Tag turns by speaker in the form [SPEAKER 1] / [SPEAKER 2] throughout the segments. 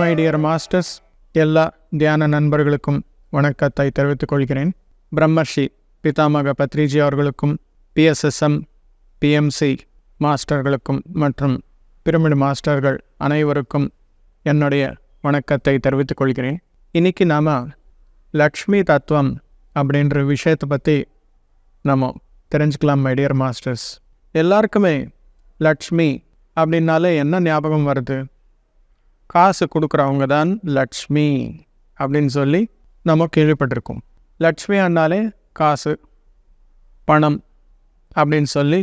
[SPEAKER 1] My dear masters எல்லா தியான நண்பர்களுக்கும் வணக்கத்தை தெரிவித்துக் கொள்கிறேன். பிரம்மர்ஷி பிதாமக பத்ரிஜி அவர்களுக்கும் பிஎஸ்எஸ்எம் பிஎம்சி மாஸ்டர்களுக்கும் மற்றும் பிரமிடு மாஸ்டர்கள் அனைவருக்கும் என்னுடைய வணக்கத்தை தெரிவித்துக் கொள்கிறேன். இன்னைக்கு நாம் லக்ஷ்மி தத்துவம் அப்படின்ற விஷயத்தை பற்றி நம்ம தெரிஞ்சுக்கலாம் மை டியர் மாஸ்டர்ஸ் எல்லாருக்குமே லக்ஷ்மி அப்படின்னாலே என்ன ஞாபகம் வருது? காசு கொடுக்குறவங்க தான் லக்ஷ்மி அப்படின்னு சொல்லி நம்ம கேள்விப்பட்டிருக்கோம். லக்ஷ்மி அண்ணாலே காசு பணம் அப்படின்னு சொல்லி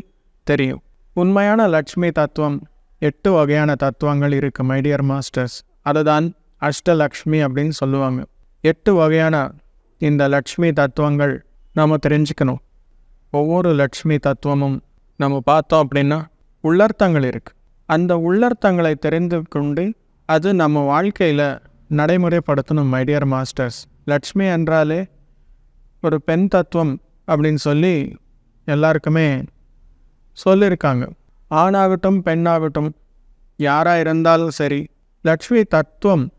[SPEAKER 1] தெரியும். உண்மையான லக்ஷ்மி தத்துவம் எட்டு வகையான தத்துவங்கள் இருக்குது மைடியர் மாஸ்டர்ஸ் மாஸ்டர்ஸ் அதுதான் அஷ்டலக்ஷ்மி அப்படின்னு சொல்லுவாங்க. எட்டு வகையான இந்த லக்ஷ்மி தத்துவங்கள் நாம் தெரிஞ்சுக்கணும். ஒவ்வொரு லக்ஷ்மி தத்துவமும் நம்ம பார்த்தோம் அப்படின்னா உள்ளர்த்தங்கள் இருக்குது அந்த உள்ளர்த்தங்களை தெரிந்து கொண்டு அது நம்ம வாழ்க்கையில் நடைமுறைப்படுத்தணும் மைடியர் மாஸ்டர்ஸ் லட்சுமி என்றாலே ஒரு பெண் தத்துவம் அப்படின்னு சொல்லி எல்லாருக்குமே சொல்லியிருக்காங்க. ஆணாகட்டும் பெண்ணாகட்டும் யாராக இருந்தாலும் சரி லக்ஷ்மி தத்துவம்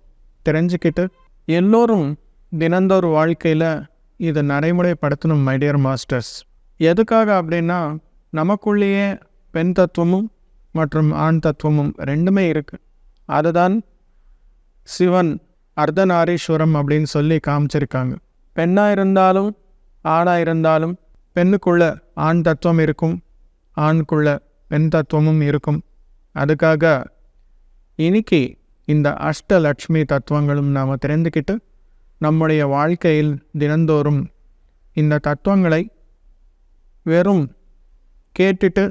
[SPEAKER 1] தெரிஞ்சுக்கிட்டு எல்லோரும் தினந்தோறும் வாழ்க்கையில் இதை நடைமுறைப்படுத்தணும் மைடியர் மாஸ்டர்ஸ் எதுக்காக அப்படின்னா நமக்குள்ளேயே பெண் தத்துவமும் மற்றும் ஆண் தத்துவமும் ரெண்டுமே இருக்குது அதுதான் சிவன் அர்த்தநாரீஸ்வரம் அப்படின்னு சொல்லி காமிச்சிருக்காங்க. பெண்ணாக இருந்தாலும் ஆணாக இருந்தாலும் பெண்ணுக்குள்ள ஆண் தத்துவம் இருக்கும் ஆண்குள்ள பெண் தத்துவமும் இருக்கும். அதுக்காக இன்னைக்கு இந்த அஷ்டலட்சுமி தத்துவங்களும் நாம் தெரிந்துக்கிட்டு நம்முடைய வாழ்க்கையில் தினந்தோறும் இந்த தத்துவங்களை வெறும் கேட்டுட்டு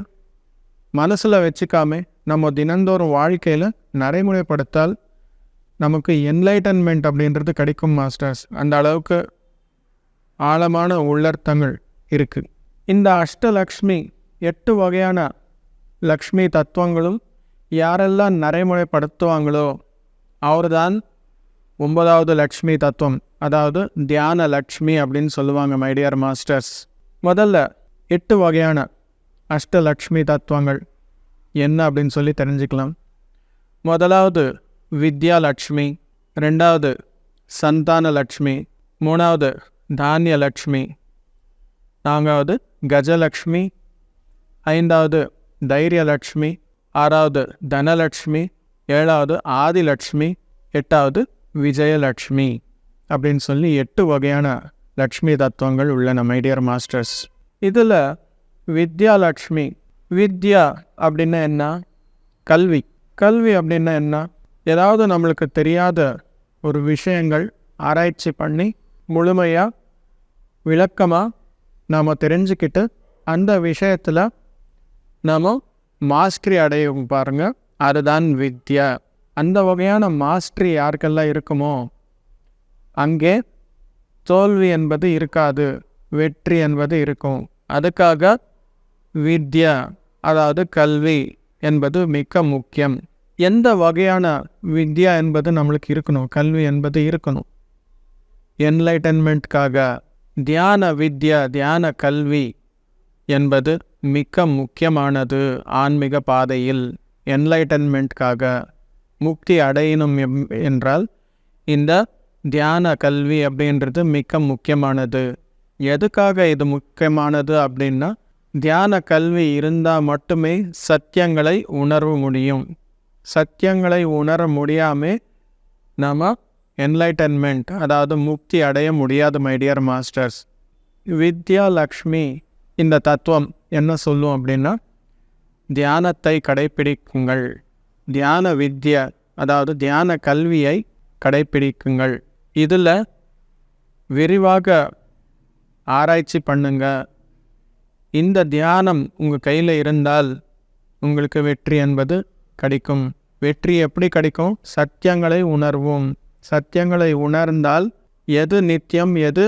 [SPEAKER 1] மனசில் வச்சுக்காமல் நம்ம தினந்தோறும் வாழ்க்கையில் நடைமுறைப்படுத்தால் நமக்கு என்லைட்டன்மெண்ட் அப்படின்றது கிடைக்கும் மாஸ்டர்ஸ் அந்த அளவுக்கு ஆழமான உள்ளர்த்தங்கள் இருக்குது இந்த அஷ்டலக்ஷ்மி எட்டு வகையான லக்ஷ்மி தத்துவங்களும் யாரெல்லாம் நடைமுறைப்படுத்துவாங்களோ அவர்தான் ஒன்பதாவது லக்ஷ்மி தத்துவம். அதாவது தியான லக்ஷ்மி அப்படின்னு சொல்லுவாங்க மைடியர் மாஸ்டர்ஸ் முதல்ல எட்டு வகையான அஷ்டலக்ஷ்மி தத்துவங்கள். என்ன அப்படின்னு சொல்லி தெரிஞ்சுக்கலாம். முதலாவது வித்யாலட்சுமி. ரெண்டாவது சந்தான லட்சுமி மூணாவது தானிய லட்சுமி நான்காவது கஜலக்ஷ்மி ஐந்தாவது தைரியலட்சுமி. ஆறாவது தனலட்சுமி. ஏழாவது ஆதிலட்சுமி. எட்டாவது விஜயலட்சுமி. அப்படின்னு சொல்லி எட்டு வகையான லக்ஷ்மி தத்துவங்கள் உள்ளன மைடியர் மாஸ்டர்ஸ் இதில் வித்யாலட்சுமி வித்யா அப்படின்னா என்ன? கல்வி. கல்வி அப்படின்னா என்ன? ஏதாவது நம்மளுக்கு தெரியாத ஒரு விஷயங்கள் ஆராய்ச்சி பண்ணி முழுமையாக விளக்கமாக நாம் தெரிஞ்சுக்கிட்டு அந்த விஷயத்தில் நாம் மாஸ்டரி அடையும் பாருங்கள் அதுதான் வித்யா. அந்த வகையான மாஸ்டரி யாருக்கெல்லாம் இருக்குமோ அங்கே தோல்வி என்பது இருக்காது வெற்றி என்பது இருக்கும். அதுக்காக வித்யா அதாவது கல்வி என்பது மிக முக்கியம். எந்த வகையான வித்யா என்பது நம்மளுக்கு இருக்கணும்? கல்வி என்பது இருக்கணும். என்லைட்டன்மெண்ட்காக தியான வித்யா தியான கல்வி என்பது மிக முக்கியமானது ஆன்மீக பாதையில். என்லைட்டன்மெண்ட்காக முக்தி அடையணும் எம்- என்றால் இந்த தியான கல்வி அப்படின்றது மிக முக்கியமானது. எதுக்காக இது முக்கியமானது அப்படின்னா தியான கல்வி இருந்தால் மட்டுமே சத்தியங்களை உணர முடியும். சத்தியங்களை உணர முடியாமல் நம்ம என்லைட்டன்மெண்ட் அதாவது முக்தி அடைய முடியாது my dear masters Vidya Lakshmi இந்த தத்துவம் என்ன சொல்லும் அப்படின்னா தியானத்தை கடைப்பிடிக்குங்கள் தியான வித்யா அதாவது தியான கல்வியை கடைப்பிடிக்குங்கள் இதில் விரிவாக ஆராய்ச்சி பண்ணுங்கள் இந்த தியானம் உங்கள் கையில் இருந்தால் உங்களுக்கு வெற்றி என்பது கிடைக்கும். வெற்றி எப்படி கிடைக்கும்? சத்தியங்களை உணர்வோம். சத்தியங்களை உணர்ந்தால் எது நித்தியம் எது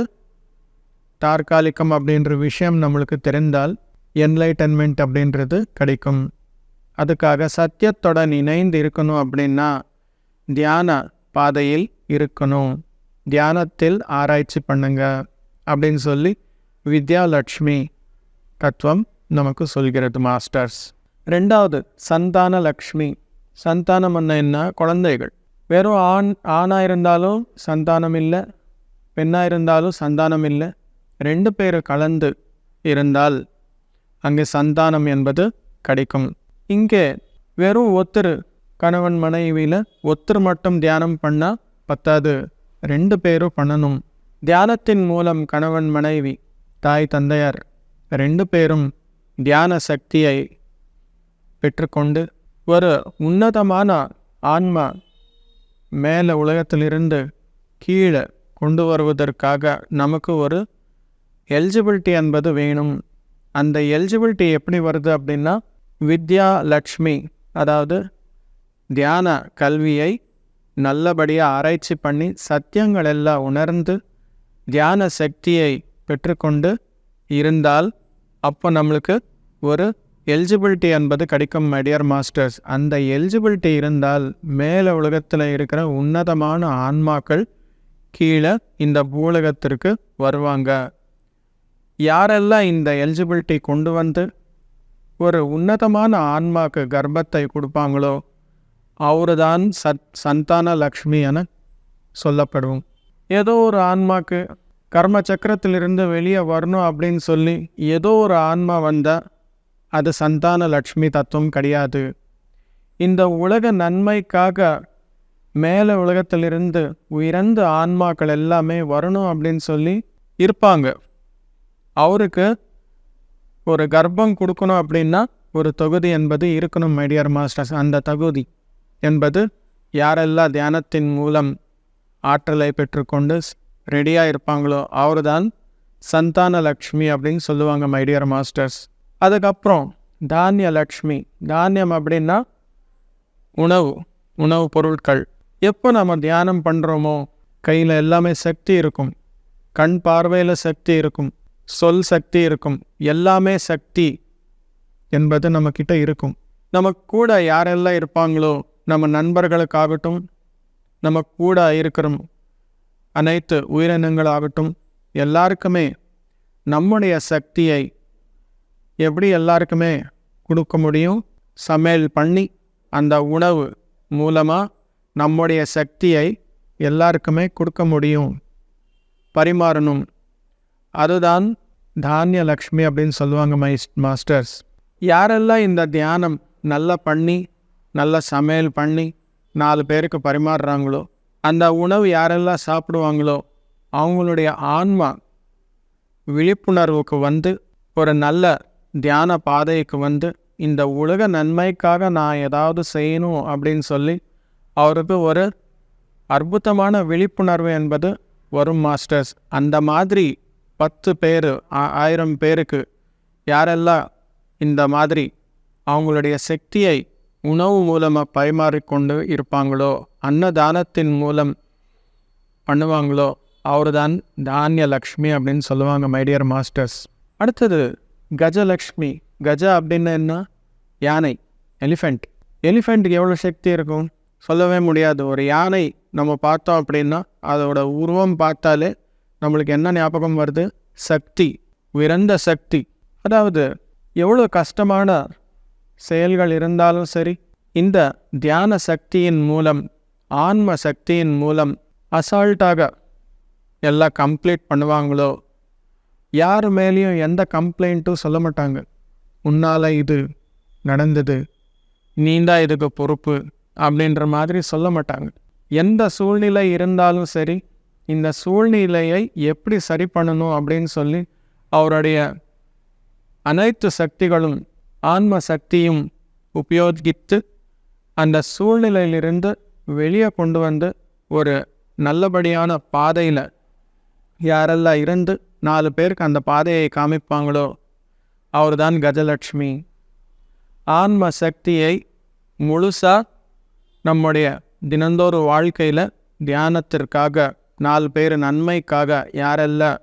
[SPEAKER 1] தற்காலிகம் அப்படின்ற விஷயம் நம்மளுக்கு தெரிந்தால் என்லைட்டன்மெண்ட் அப்படின்றது கிடைக்கும். அதுக்காக சத்தியத்துடன் இணைந்து இருக்கணும் அப்படின்னா தியான பாதையில் இருக்கணும். தியானத்தில் ஆராய்ச்சி பண்ணுங்க அப்படின்னு சொல்லி வித்யாலட்சுமி தத்துவம் நமக்கு சொல்கிறது மாஸ்டர்ஸ். ரெண்டாவது சந்தான லக்ஷ்மி. சந்தானம் என்ன குழந்தைகள். வெறும் ஆண் ஆணாக இருந்தாலும் சந்தானம் இல்லை பெண்ணாக இருந்தாலும் சந்தானம் இல்லை. ரெண்டு பேர் கலந்து இருந்தால் அங்கே சந்தானம் என்பது கிடைக்கும். இங்கே வெறும் ஒத்தர் கணவன் மனைவியில் ஒத்தர் மட்டும் தியானம் பண்ணால் பத்தாது. ரெண்டு பேரும் பண்ணணும். தியானத்தின் மூலம் கணவன் மனைவி தாய் தந்தையார். ரெண்டு பேரும் தியான சக்தியை பெற்றுக்கொண்டு ஒரு உன்னதமான ஆன்மா மேலே உலகத்திலிருந்து கீழே கொண்டு வருவதற்காக நமக்கு ஒரு எலிஜிபிலிட்டி என்பது வேணும். அந்த எலிஜிபிலிட்டி எப்படி வருது அப்படின்னா வித்யா லக்ஷ்மி அதாவது தியான கல்வியை நல்லபடியாக ஆராய்ச்சி பண்ணி சத்தியங்கள் எல்லாம் உணர்ந்து தியான சக்தியை பெற்றுக்கொண்டு இருந்தால் அப்போ நம்மளுக்கு ஒரு எலிஜிபிலிட்டி என்பது கிடைக்கும் மைடியர் மாஸ்டர்ஸ் அந்த எலிஜிபிலிட்டி இருந்தால் மேலே உலகத்தில் இருக்கிற உன்னதமான ஆன்மாக்கள் கீழே இந்த பூலகத்திற்கு வருவாங்க. யாரெல்லாம் இந்த எலிஜிபிலிட்டி கொண்டு வந்து ஒரு உன்னதமான ஆன்மாக்கு கர்ப்பத்தை கொடுப்பாங்களோ அவரு தான் சத் சந்தான லக்ஷ்மி என சொல்லப்படும் ஏதோ ஒரு ஆன்மாக்கு கர்ம சக்கரத்திலிருந்து வெளியே வரணும் அப்படின்னு சொல்லி ஏதோ ஒரு ஆன்மா வந்தால் அது சந்தான லக்ஷ்மி தத்துவம் கிடையாது. இந்த உலக நன்மைக்காக மேலே உலகத்திலிருந்து உயர்ந்த ஆன்மாக்கள் எல்லாமே வரணும் அப்படின்னு சொல்லி இருப்பாங்க. அவருக்கு ஒரு கர்ப்பம் கொடுக்கணும் அப்படின்னா ஒரு தொகுதி என்பது இருக்கணும் மைடியர் மாஸ்டர்ஸ் அந்த தகுதி என்பது யாரெல்லாம் தியானத்தின் மூலம் ஆற்றலை பெற்றுக்கொண்டு ரெடியாக இருப்பாங்களோ அவர் தான் சந்தான லக்ஷ்மி அப்படின்னு சொல்லுவாங்க மைடியர் மாஸ்டர்ஸ் அதுக்கப்புறம் தானிய லக்ஷ்மி தானியம் அப்படின்னா உணவு உணவு பொருட்கள். எப்போ நம்ம தியானம் பண்ணுறோமோ கையில் எல்லாமே சக்தி இருக்கும். கண் பார்வையில் சக்தி இருக்கும். சொல் சக்தி இருக்கும். எல்லாமே சக்தி என்பது நம்மக்கிட்ட இருக்கும். நம்ம கூட யாரெல்லாம் இருப்பாங்களோ நம்ம நண்பர்களுக்காகட்டும் நம்ம கூட இருக்கிற அனைத்து உயிரினங்களாகட்டும் எல்லாருக்குமே நம்முடைய சக்தியை எப்படி எல்லாருக்குமே கொடுக்க முடியும்? சமையல் பண்ணி அந்த உணவு மூலமாக நம்முடைய சக்தியை எல்லாருக்குமே கொடுக்க முடியும். பரிமாறணும். அதுதான் தானிய லக்ஷ்மி அப்படின்னு சொல்லுவாங்க மை மாஸ்டர்ஸ். யாரெல்லாம் இந்த தியானம் நல்லா பண்ணி நல்லா சமையல் பண்ணி நாலு பேருக்கு பரிமாறுறாங்களோ அந்த உணவு யாரெல்லாம் சாப்பிடுவாங்களோ அவங்களுடைய ஆன்மா விழிப்புணர்வுக்கு வந்து ஒரு நல்ல தியான பாதைக்கு வந்து இந்த உலக நன்மைக்காக நான் ஏதாவது செய்யணும் அப்படின்னு சொல்லி அவருக்கு ஒரு அற்புதமான விழிப்புணர்வு என்பது வரும் மாஸ்டர்ஸ். அந்த மாதிரி பத்து பேர் ஆயிரம் பேருக்கு யாரெல்லாம் இந்த மாதிரி அவங்களுடைய சக்தியை உணவு மூலமாக பரிமாறிக்கொண்டு இருப்பாங்களோ அன்னதானத்தின் மூலம் பண்ணுவாங்களோ அவர் தான் தானிய லக்ஷ்மி அப்படின்னு சொல்லுவாங்க மைடியர் மாஸ்டர்ஸ் அடுத்தது கஜலக்ஷ்மி. கஜ அப்படின்னு என்ன? யானை எலிஃபெண்ட் எலிஃபெண்ட்டுக்கு எவ்வளோ சக்தி இருக்கும்? சொல்லவே முடியாது. ஒரு யானை நம்ம பார்த்தோம் அப்படின்னா அதோட உருவம் பார்த்தாலே நம்மளுக்கு என்ன ஞாபகம் வருது? சக்தி உயர்ந்த சக்தி. அதாவது எவ்வளோ கஷ்டமான செயல்கள் இருந்தாலும் சரி இந்த தியான சக்தியின் மூலம் ஆன்ம சக்தியின் மூலம் அசால்ட்டாக எல்லாம் கம்ப்ளீட் பண்ணுவாங்களோ? யார் மேலேயும் எந்த கம்ப்ளைண்ட்டும் சொல்ல மாட்டாங்க. உன்னால் இது நடந்தது நீந்தான் இதுக்கு பொறுப்பு அப்படின்ற மாதிரி சொல்ல மாட்டாங்க. எந்த சூழ்நிலை இருந்தாலும் சரி இந்த சூழ்நிலையை எப்படி சரி பண்ணணும் அப்படின்னு சொல்லி அவருடைய அனைத்து சக்திகளும் ஆன்ம சக்தியும் உபயோகித்து அந்த சூழ்நிலையிலிருந்து வெளியே கொண்டு வந்து ஒரு நல்லபடியான பாதையில் யாரெல்லாம் இருந்து நாலு பேருக்கு அந்த பாதையை காமிப்பாங்களோ அவர் தான் கஜலட்சுமி. ஆன்ம சக்தியை முழுசாக நம்முடைய தினந்தோறும் வாழ்க்கையில் தியானத்திற்காக நாலு பேர் நன்மைக்காக யாரெல்லாம்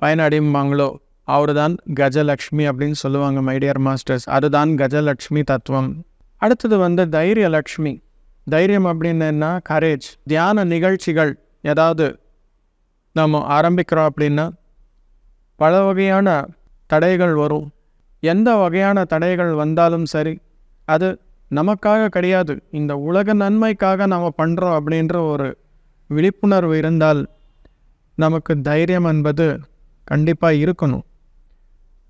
[SPEAKER 1] பயனடையும்பாங்களோ அவர் தான் கஜலக்ஷ்மி அப்படின்னு சொல்லுவாங்க மைடியர் மாஸ்டர்ஸ் அதுதான் கஜலக்ஷ்மி தத்துவம். அடுத்தது வந்து தைரிய லக்ஷ்மி தைரியம் அப்படின்னா கரேஜ் தியான நிகழ்ச்சிகள். ஏதாவது நம்ம ஆரம்பிக்கிறோம் அப்படின்னா பல வகையான தடைகள் வரும். எந்த வகையான தடைகள் வந்தாலும் சரி அது நமக்காக கிடையாது. இந்த உலக நன்மைக்காக நாம் பண்ணுறோம் அப்படின்ற ஒரு விழிப்புணர்வு இருந்தால் நமக்கு தைரியம் என்பது கண்டிப்பாக இருக்கணும்.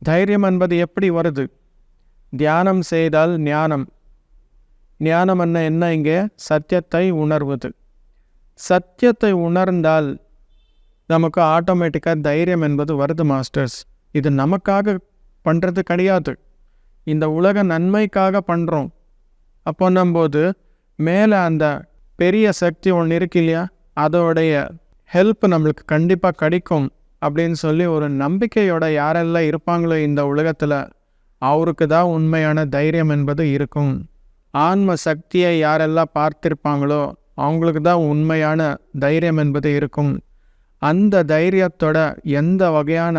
[SPEAKER 1] தைரியம் என்பது எப்படி வருது? தியானம் செய்தால் ஞானம். ஞானம் என்ன என்ன இங்கே? சத்தியத்தை உணர்வது. சத்தியத்தை உணர்ந்தால் நமக்கு ஆட்டோமேட்டிக்காக தைரியம் என்பது வருது மாஸ்டர்ஸ் இது நமக்காக பண்ணுறது கிடையாது. இந்த உலக நன்மைக்காக பண்ணுறோம் அப்போன்னும்போது மேலே அந்த பெரிய சக்தி ஒன்று இருக்கு இல்லையா? அதோடைய ஹெல்ப் நம்மளுக்கு கண்டிப்பாக கிடைக்கும். அப்படின்னு சொல்லி ஒரு நம்பிக்கையோட யாரெல்லாம் இருப்பாங்களோ இந்த உலகத்தில் அவருக்கு தான் உண்மையான தைரியம் என்பது இருக்கும். ஆன்ம சக்தியை யாரெல்லாம் பார்த்திருப்பாங்களோ அவங்களுக்கு தான் உண்மையான தைரியம் என்பது இருக்கும். அந்த தைரியத்தோட எந்த வகையான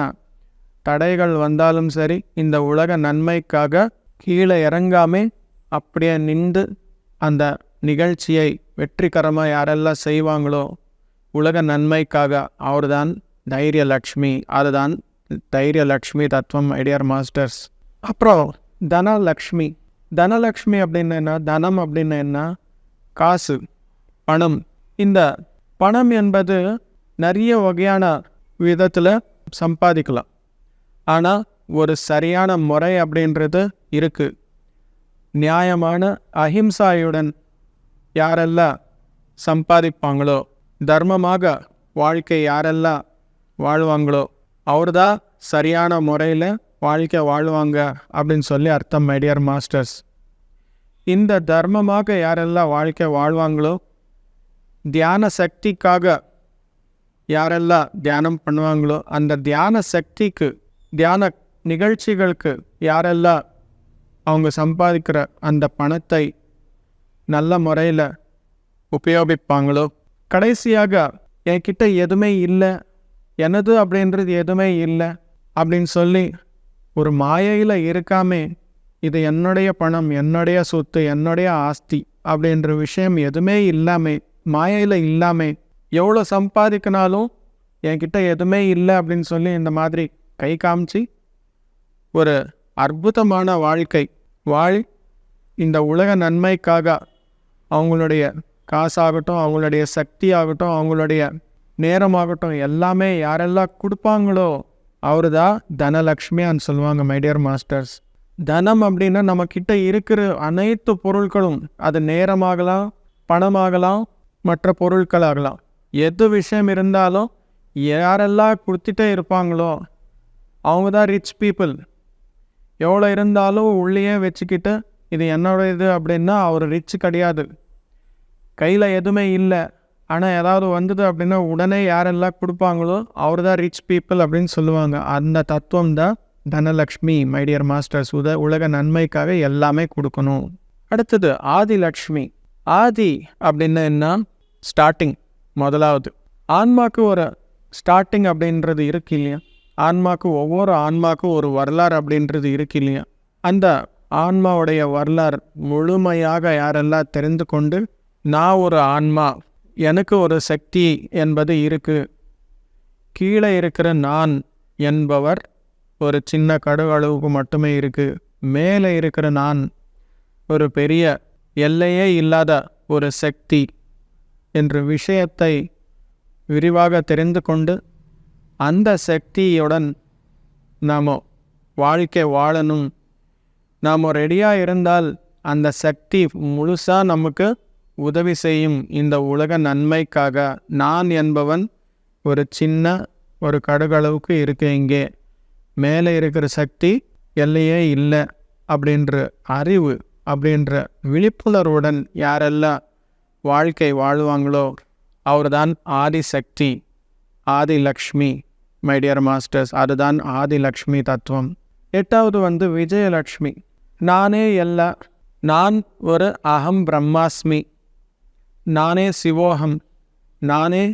[SPEAKER 1] தடைகள் வந்தாலும் சரி இந்த உலக நன்மைக்காக கீழே இறங்காமே அப்படியே நின்று அந்த நிகழ்ச்சியை வெற்றிகரமாக யாரெல்லாம் செய்வாங்களோ உலக நன்மைக்காக அவர்தான் தைரியலக்ஷ்மி அதுதான் தைரியலக்ஷ்மி தத்துவம் ஐடியார் மாஸ்டர்ஸ் அப்புறம் தனலக்ஷ்மி. தனலக்ஷ்மி அப்படின்னு என்ன? தனம் அப்படின்னு என்ன? காசு பணம். இந்த பணம் என்பது நிறைய வகையான விதத்தில் சம்பாதிக்கலாம். ஆனால் ஒரு சரியான முறை அப்படின்றது இருக்குது நியாயமான அஹிம்சாயுடன் யாரெல்லாம் சம்பாதிப்பாங்களோ தர்மமாக வாழ்க்கை யாரெல்லாம் வாழ்வாங்களோ? அவர்தான் சரியான முறையில் வாழ்க்கை வாழ்வாங்க அப்படின்னு சொல்லி அர்த்தம் மைடியர் மாஸ்டர்ஸ் இந்த தர்மமாக யாரெல்லாம் வாழ்க்கை வாழ்வாங்களோ தியான சக்திக்காக யாரெல்லாம் தியானம் பண்ணுவாங்களோ அந்த தியான சக்திக்கு தியான நிகழ்ச்சிகளுக்கு யாரெல்லாம் அவங்க சம்பாதிக்கிற அந்த பணத்தை நல்ல முறையில் உபயோகிப்பாங்களோ கடைசியாக என்கிட்ட எதுவுமே இல்லை எனது அப்படின்றது எதுவுமே இல்லை அப்படின்னு சொல்லி ஒரு மாயையில் இருக்காமே இது என்னுடைய பணம் என்னுடைய சொத்து என்னுடைய ஆஸ்தி அப்படின்ற விஷயம் எதுவுமே இல்லாமல் மாயையில் இல்லாமல் எவ்வளோ சம்பாதிக்கினாலும் என்கிட்ட எதுவுமே இல்லை அப்படின்னு சொல்லி இந்த மாதிரி கை காமிச்சு ஒரு அற்புதமான வாழ்க்கை வாழ் இந்த உலக நன்மைக்காக அவங்களுடைய காசாகட்டும் அவங்களுடைய சக்தி ஆகட்டும் அவங்களுடைய நேரமாகட்டும் எல்லாமே யாரெல்லாம் கொடுப்பாங்களோ அவர் தான் தனலக்ஷ்மியான்னு சொல்லுவாங்க மைடியர் மாஸ்டர்ஸ் தனம் அப்படின்னா நம்மக்கிட்ட இருக்கிற அனைத்து பொருட்களும் அது நேரமாகலாம் பணமாகலாம் மற்ற பொருட்களாகலாம். எது விஷயம் இருந்தாலும் யாரெல்லாம் கொடுத்துட்டே இருப்பாங்களோ அவங்க தான் ரிச் பீப்புள் எவ்வளோ இருந்தாலும் உள்ளேயே வச்சுக்கிட்டு இது என்னோட இது அப்படின்னா அவர் ரிச் கிடையாது. கையில் எதுவுமே இல்லை. ஆனால் ஏதாவது வந்தது அப்படின்னா உடனே யாரெல்லாம் கொடுப்பாங்களோ அவர் தான் ரிச் பீப்புள் அப்படின்னு சொல்லுவாங்க. அந்த தத்துவம் தான் தனலக்ஷ்மி மைடியர் மாஸ்டர்ஸ் உத உலக நன்மைக்காக எல்லாமே கொடுக்கணும். அடுத்தது ஆதிலக்ஷ்மி. ஆதி அப்படின்னு என்ன? ஸ்டார்டிங் முதலாவது. ஆன்மாக்கு ஒரு ஸ்டார்டிங் அப்படின்றது இருக்கு இல்லையா? ஆன்மாக்கு ஒவ்வொரு ஆன்மாக்கும் ஒரு வரலாறு அப்படின்றது இருக்கு இல்லையா? அந்த ஆன்மாவுடைய வரலாறு முழுமையாக யாரெல்லாம் தெரிந்து கொண்டு நான் ஒரு ஆன்மா எனக்கு ஒரு சக்தி என்பது இருக்கு. கீழே இருக்கிற நான் என்பவர் ஒரு சின்ன கடுகளவுக்கு மட்டுமே இருக்கு. மேலே இருக்கிற நான் ஒரு பெரிய எல்லையே இல்லாத ஒரு சக்தி என்ற விஷயத்தை விரிவாக தெரிந்து கொண்டு அந்த சக்தியுடன் நாம் வாழ்க்கை வாழணும். நாம் ரெடியாக இருந்தால் அந்த சக்தி முழுசாக நமக்கு உதவி செய்யும் இந்த உலக நன்மைக்காக நான் என்பவன் ஒரு சின்ன ஒரு கடுகளவுக்கு இருக்கு இங்கே. மேலே இருக்கிற சக்தி எல்லையே இல்லை அப்படின்ற அறிவு அப்படின்ற விழிப்புணர்வுடன் யாரெல்லாம் வாழ்க்கை வாழ்வாங்களோ அவர்தான் Adi Shakti Adilakshmi Lakshmi my dear masters அதுதான் ஆதிலக்ஷ்மி தத்துவம். எட்டாவது வந்து விஜயலக்ஷ்மி. நானே எல்லா நான் ஒரு அகம் பிரம்மாஸ்மி. நானே சிவோகம் நானே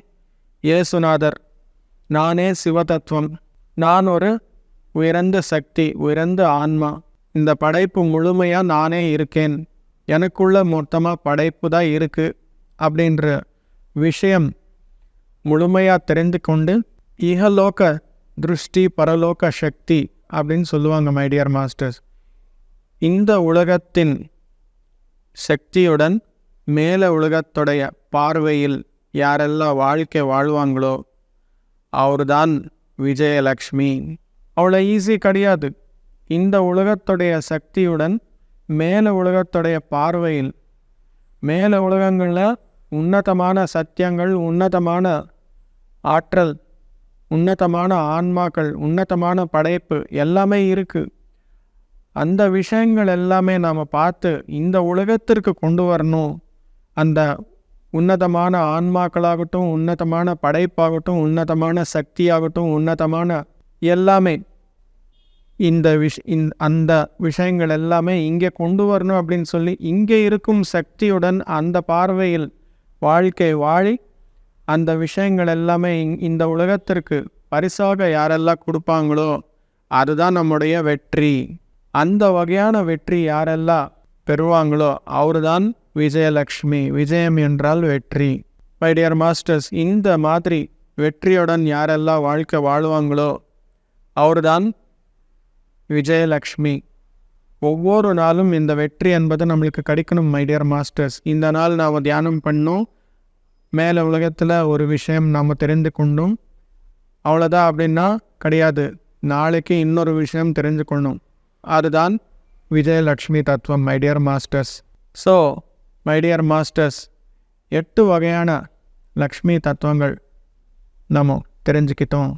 [SPEAKER 1] இயேசுநாதர் நானே சிவதத்துவம் நான் ஒரு உயர்ந்த சக்தி உயர்ந்த ஆன்மா. இந்த படைப்பு முழுமையாக நானே இருக்கேன். எனக்குள்ள மொத்தமாக படைப்பு தான் இருக்குது அப்படின்ற விஷயம் முழுமையாக தெரிந்து கொண்டு இகலோக திருஷ்டி பரலோக சக்தி அப்படின்னு சொல்லுவாங்க மைடியர் மாஸ்டர்ஸ் இந்த உலகத்தின் சக்தியுடன் மேல உலகத்துடைய பார்வையில் யாரெல்லாம் வாழ்க்கை வாழ்வாங்களோ அவர்தான் விஜயலக்ஷ்மி. அவ்வளோ ஈஸி கிடையாது. இந்த உலகத்துடைய சக்தியுடன் மேல உலகத்துடைய பார்வையில் மேல உலகங்களில் உன்னதமான சத்தியங்கள் உன்னதமான ஆற்றல் உன்னதமான ஆன்மாக்கள் உன்னதமான படைப்பு எல்லாமே இருக்குது அந்த விஷயங்கள் எல்லாமே நாம் பார்த்து இந்த உலகத்திற்கு கொண்டு வரணும். அந்த உன்னதமான ஆன்மாக்களாகட்டும் உன்னதமான படைப்பாகட்டும் உன்னதமான சக்தியாகட்டும் உன்னதமான எல்லாமே இந்த விஷ் இந் அந்த விஷயங்கள் எல்லாமே இங்கே கொண்டு வரணும் அப்படின்னு சொல்லி இங்கே இருக்கும் சக்தியுடன் அந்த பார்வையில் வாழ்க்கை வாழி அந்த விஷயங்கள் எல்லாமே இந்த உலகத்திற்கு பரிசாக யாரெல்லாம் கொடுப்பாங்களோ அதுதான் நம்முடைய வெற்றி. அந்த வகையான வெற்றி யாரெல்லாம் பெறுவாங்களோ அவர்தான் விஜயலக்ஷ்மி விஜயம் என்றால் வெற்றி. மை டியர் மாஸ்டர்ஸ் இந்த மாதிரி வெற்றியுடன் யாரெல்லாம் வாழ்க்கை வாழ்வாங்களோ அவர்தான் விஜயலக்ஷ்மி. ஒவ்வொரு நாளும் இந்த வெற்றி என்பது நம்மளுக்கு கிடைக்கணும் மை டியர் மாஸ்டர்ஸ் இந்த நாள் நாம் தியானம் பண்ணோம். மேலே உலகத்தில் ஒரு விஷயம் நாம் தெரிந்து கொண்டோம். அவ்வளோதான் அப்படின்னா கிடையாது. நாளைக்கு இன்னொரு விஷயம் தெரிஞ்சுக்கணும் அதுதான் விஜயலக்ஷ்மி தத்துவம் my dear masters so my dear masters எட்டு வகையான லக்ஷ்மி தத்துவங்கள் நம்ம தெரிஞ்சுக்கிட்டோம்.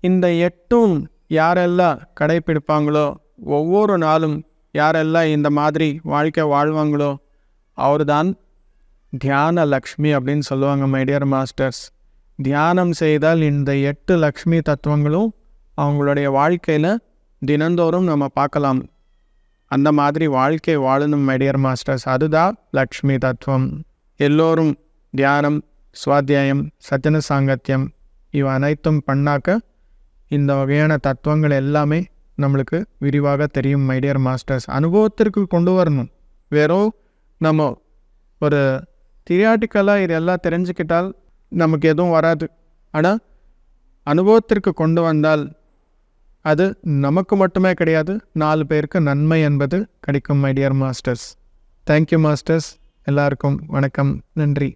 [SPEAKER 1] இந்த எட்டும் யாரெல்லாம் கடைப்பிடிப்பாங்களோ ஒவ்வொரு நாளும் யாரெல்லாம் இந்த மாதிரி வாழ்க்கை வாழ்வாங்களோ அவர் தான் தியான லக்ஷ்மி அப்படின்னு சொல்லுவாங்க மைடியர் மாஸ்டர்ஸ் தியானம் செய்தால் இந்த எட்டு லக்ஷ்மி தத்துவங்களும் அவங்களுடைய வாழ்க்கையில் தினந்தோறும் நம்ம பார்க்கலாம். அந்த மாதிரி வாழ்க்கை வாழணும் மைடியர் மாஸ்டர்ஸ் அதுதான் லக்ஷ்மி தத்துவம். எல்லோரும் தியானம் சுவாத்தியாயம் சத்தின சாங்கத்தியம் இவை அனைத்தும் பண்ணாக்க இந்த வகையான தத்துவங்கள் எல்லாமே நம்மளுக்கு விரிவாக தெரியும் மைடியர் மாஸ்டர்ஸ் அனுபவத்திற்கு கொண்டு வரணும். வெறும் நம்ம ஒரு திரியாட்டிக்கலாக இதெல்லாம் தெரிஞ்சுக்கிட்டால் நமக்கு எதுவும் வராது. ஆனால் அனுபவத்திற்கு கொண்டு வந்தால் அது நமக்கு மட்டுமே கிடையாது நாலு பேருக்கு நன்மை என்பது கிடைக்கும் my dear masters thank you masters எல்லாருக்கும் வணக்கம். நன்றி.